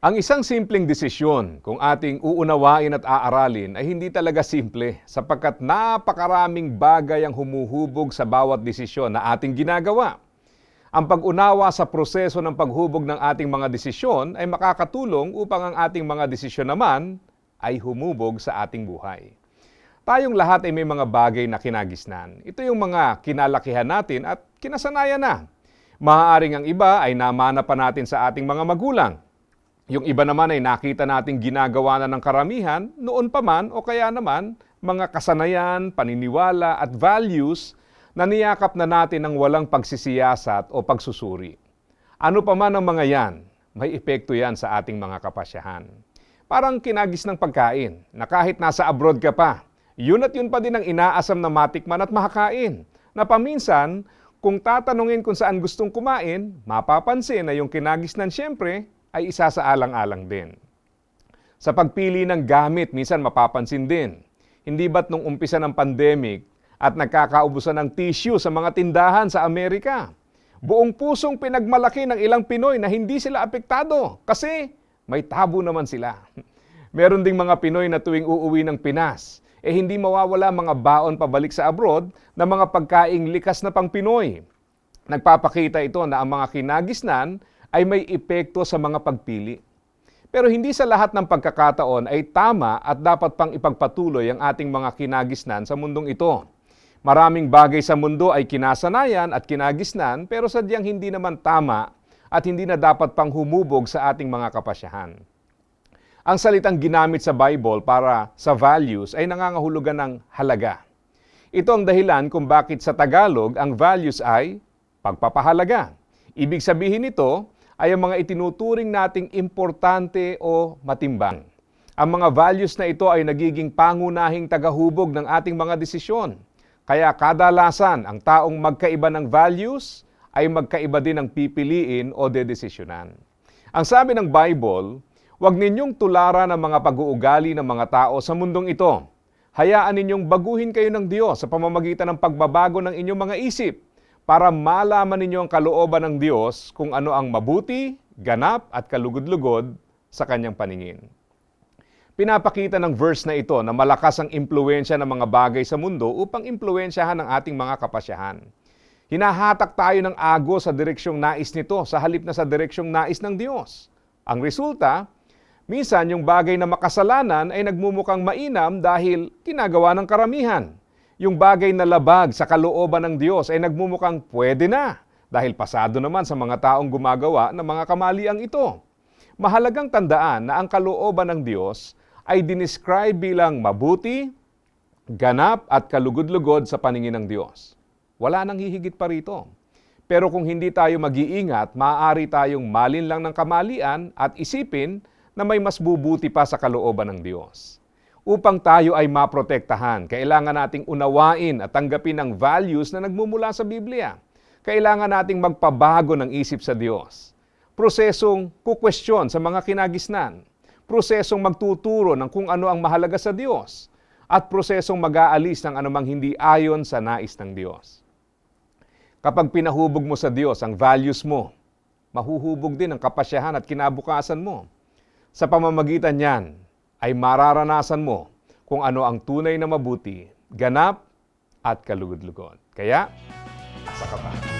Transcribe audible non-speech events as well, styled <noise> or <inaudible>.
Ang isang simpleng desisyon kung ating uunawain at aaralin ay hindi talaga simple sapagkat napakaraming bagay ang humuhubog sa bawat desisyon na ating ginagawa. Ang pag-unawa sa proseso ng paghubog ng ating mga desisyon ay makakatulong upang ang ating mga desisyon naman ay humubog sa ating buhay. Tayong lahat ay may mga bagay na kinagisnan. Ito yung mga kinalakihan natin at kinasanayan na. Maaaring ang iba ay namana pa natin sa ating mga magulang. Yung iba naman ay nakita nating ginagawa na ng karamihan noon pa man o kaya naman mga kasanayan, paniniwala at values na niyakap na natin ng walang pagsisiyasat o pagsusuri. Ano pa man ang mga yan, may epekto yan sa ating mga kapasyahan. Parang kinagis ng pagkain na kahit nasa abroad ka pa, yun at yun pa din ang inaasam na matikman at makakain. Na paminsan, kung tatanungin kung saan gustong kumain, mapapansin na yung kinagisnan siyempre ay isa sa alang-alang din. Sa pagpili ng gamit, minsan mapapansin din. Hindi ba't nung umpisa ng pandemic at nagkakaubusan ng tissue sa mga tindahan sa Amerika? Buong pusong pinagmalaki ng ilang Pinoy na hindi sila apektado kasi may tabo naman sila. <laughs> Meron ding mga Pinoy na tuwing uuwi ng Pinas, eh hindi mawawala mga baon pabalik sa abroad na mga pagkaing likas na pang Pinoy. Nagpapakita ito na ang mga kinagisnan ay may epekto sa mga pagpili. Pero hindi sa lahat ng pagkakataon ay tama at dapat pang ipagpatuloy ang ating mga kinagisnan sa mundong ito. Maraming bagay sa mundo ay kinasanayan at kinagisnan pero sadyang hindi naman tama at hindi na dapat pang humubog sa ating mga kapasyahan. Ang salitang ginamit sa Bible para sa values ay nangangahulugan ng halaga. Ito ang dahilan kung bakit sa Tagalog ang values ay pagpapahalaga. Ibig sabihin nito ay ang mga itinuturing nating importante o matimbang. Ang mga values na ito ay nagiging pangunahing tagahubog ng ating mga desisyon. Kaya kadalasan ang taong magkaiba ng values ay magkaiba din ang pipiliin o dedesisyonan. Ang sabi ng Bible, huwag ninyong tularan ang mga pag-uugali ng mga tao sa mundong ito. Hayaan ninyong baguhin kayo ng Diyos sa pamamagitan ng pagbabago ng inyong mga isip para malaman ninyo ang kalooban ng Diyos kung ano ang mabuti, ganap at kalugod-lugod sa kanyang paningin. Pinapakita ng verse na ito na malakas ang impluensya ng mga bagay sa mundo upang impluensyahan ang ating mga kapasyahan. Hinahatak tayo ng ago sa direksyong nais nito sa halip na sa direksyong nais ng Diyos. Ang resulta, minsan yung bagay na makasalanan ay nagmumukhang mainam dahil ginagawa ng karamihan. Yung bagay na labag sa kalooban ng Diyos ay nagmumukhang pwede na dahil pasado naman sa mga taong gumagawa ng mga kamaliang ito. Mahalagang tandaan na ang kalooban ng Diyos ay dinescribe bilang mabuti, ganap at kalugod-lugod sa paningin ng Diyos. Wala nang hihigit pa rito. Pero kung hindi tayo mag-iingat, maaari tayong malin lang ng kamalian at isipin na may mas bubuti pa sa kalooban ng Diyos. Upang tayo ay maprotektahan, kailangan nating unawain at tanggapin ang values na nagmumula sa Biblia. Kailangan nating magpabago ng isip sa Diyos. Prosesong kukwestiyon sa mga kinagisnan. Prosesong magtuturo ng kung ano ang mahalaga sa Diyos. At prosesong mag-aalis ng anumang hindi ayon sa nais ng Diyos. Kapag pinahubog mo sa Diyos ang values mo, mahuhubog din ang kapasyahan at kinabukasan mo. Sa pamamagitan niyan, ay mararanasan mo kung ano ang tunay na mabuti, ganap at kalugod-lugod. Kaya, asa ka pa.